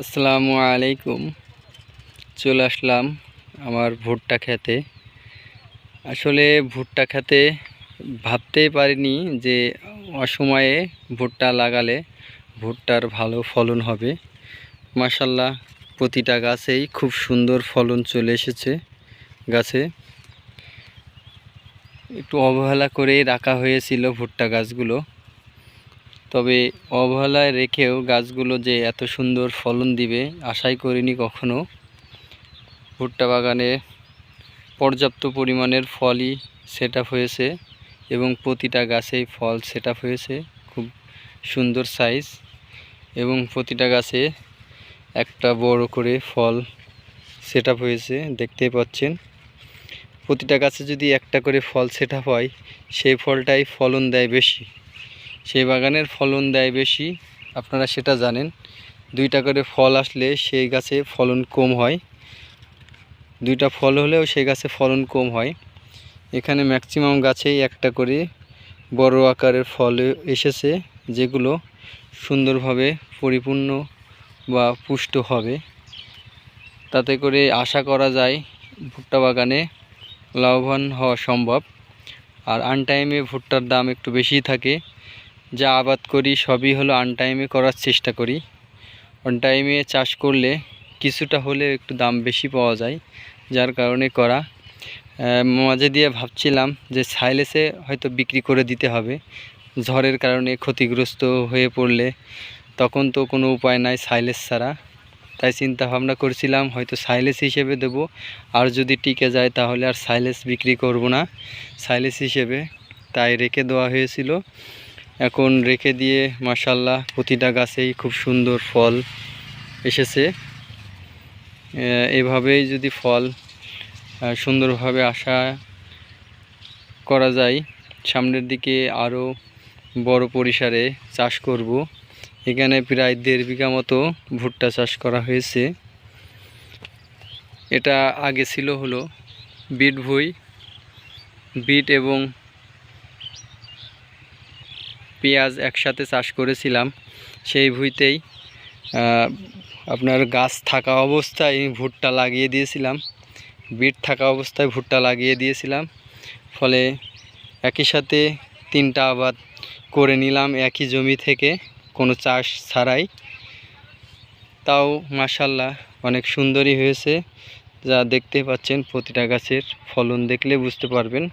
আসসালামু আলাইকুম। চলে আসলাম আমার ভুট্টা খেতে। আসলে ভুট্টা খেতে ভাবতেই পারিনি যে অসময়ে ভুট্টা লাগালে ভুট্টার ভালো ফলন হবে। মাসাল্লাহ প্রতিটা গাছেই খুব সুন্দর ফলন চলে এসেছে গাছে। একটু অবহেলা করেই রাখা হয়েছিল ভুট্টা গাছগুলো। তবে অবহেলায় রেখেও গাছগুলো যে এত সুন্দর ফলন দিবে, আশাই করিনি কখনো। ভুট্টা বাগানে পর্যাপ্ত পরিমাণের ফলই সেট হয়েছে এবং প্রতিটা গাছেই ফল সেট হয়েছে, খুব সুন্দর সাইজ এবং প্রতিটা গাছে একটা বড় করে ফল সেট হয়েছে, দেখতেই পাচ্ছেন। প্রতিটা গাছে যদি একটা করে ফল সেট হয়, সেই ফলটাই ফলন দেয় বেশি। সেই বাগানের ফলন দেয় বেশি, আপনারা সেটা জানেন। দুইটা করে ফল আসলে সেই গাছে ফলন কম হয়। দুইটা ফল হলেও সেই গাছে ফলন কম হয়। এখানে ম্যাক্সিমাম গাছেই একটা করে বড় আকারের ফল এসেছে, যেগুলো সুন্দরভাবে পরিপূর্ণ বা পুষ্ট হবে। তাতে করে আশা করা যায় ভুট্টা বাগানে লাভবান হওয়া সম্ভব। আর আনটাইমে ভুট্টার দাম একটু বেশি থাকে। যা আবাদ করি, সবই হলো আনটাইমে করার চেষ্টা করি। অন টাইমে চাষ করলে কিছুটা হলে একটু দাম বেশি পাওয়া যায়, যার কারণে করা। মাঝে দিয়ে ভাবছিলাম যে সাইলেসে হয়তো বিক্রি করে দিতে হবে। ঝড়ের কারণে ক্ষতিগ্রস্ত হয়ে পড়লে তখন তো কোনো উপায় নাই সাইলেস ছাড়া। তাই চিন্তা ভাবনা করছিলাম, হয়তো সাইলেস হিসেবে দেব। আর যদি টিকে যায় তাহলে আর সাইলেস বিক্রি করব না। সাইলেস হিসেবে তাই রেখে দেওয়া হয়েছিল। এখন রেখে দিয়ে মাসাল্লাহ প্রতিটা গাছেই খুব সুন্দর ফল এসেছে। এভাবেই যদি ফল সুন্দরভাবে আশা করা যায়, সামনের দিকে আরও বড় পরিসরে চাষ করব। এখানে প্রায় দেড় বিঘা মতো ভুট্টা চাষ করা হয়েছে। এটা আগে ছিল হলো বিট ভুই। বিট এবং পেঁয়াজ একসাথে চাষ করেছিলাম, সেই ভুঁইতেই আপনার গাছ থাকা অবস্থায় ভুট্টা লাগিয়ে দিয়েছিলাম, বিট থাকা অবস্থায় ভুট্টা লাগিয়ে দিয়েছিলাম, ফলে একই সাথে তিনটা আবাদ করে নিলাম একই জমি থেকে, কোনো চাষ ছাড়াই। তাও মাসাল্লাহ অনেক সুন্দরই হয়েছে, যা দেখতে পাচ্ছেন প্রতিটা গাছের ফলন দেখলে বুঝতে পারবেন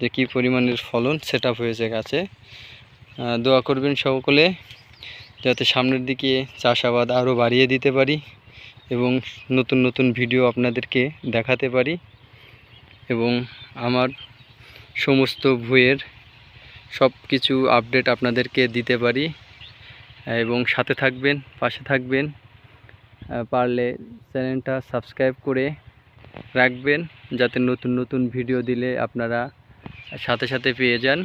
যে কী পরিমাণের ফলন সেট হয়েছে গাছে। দোয়া করবেন সকলে, যাতে সামনের দিকে চাষাবাদ আরও বাড়িয়ে দিতে পারি এবং নতুন নতুন ভিডিও আপনাদেরকে দেখাতে পারি এবং আমার সমস্ত ভুয়ের সব কিছু আপডেট আপনাদেরকে দিতে পারি। এবং সাথে থাকবেন, পাশে থাকবেন পারলে চ্যানেলটা সাবস্ক্রাইব করে রাখবেন, যাতে নতুন নতুন ভিডিও দিলে আপনারা সাথে সাথে পেয়ে যান।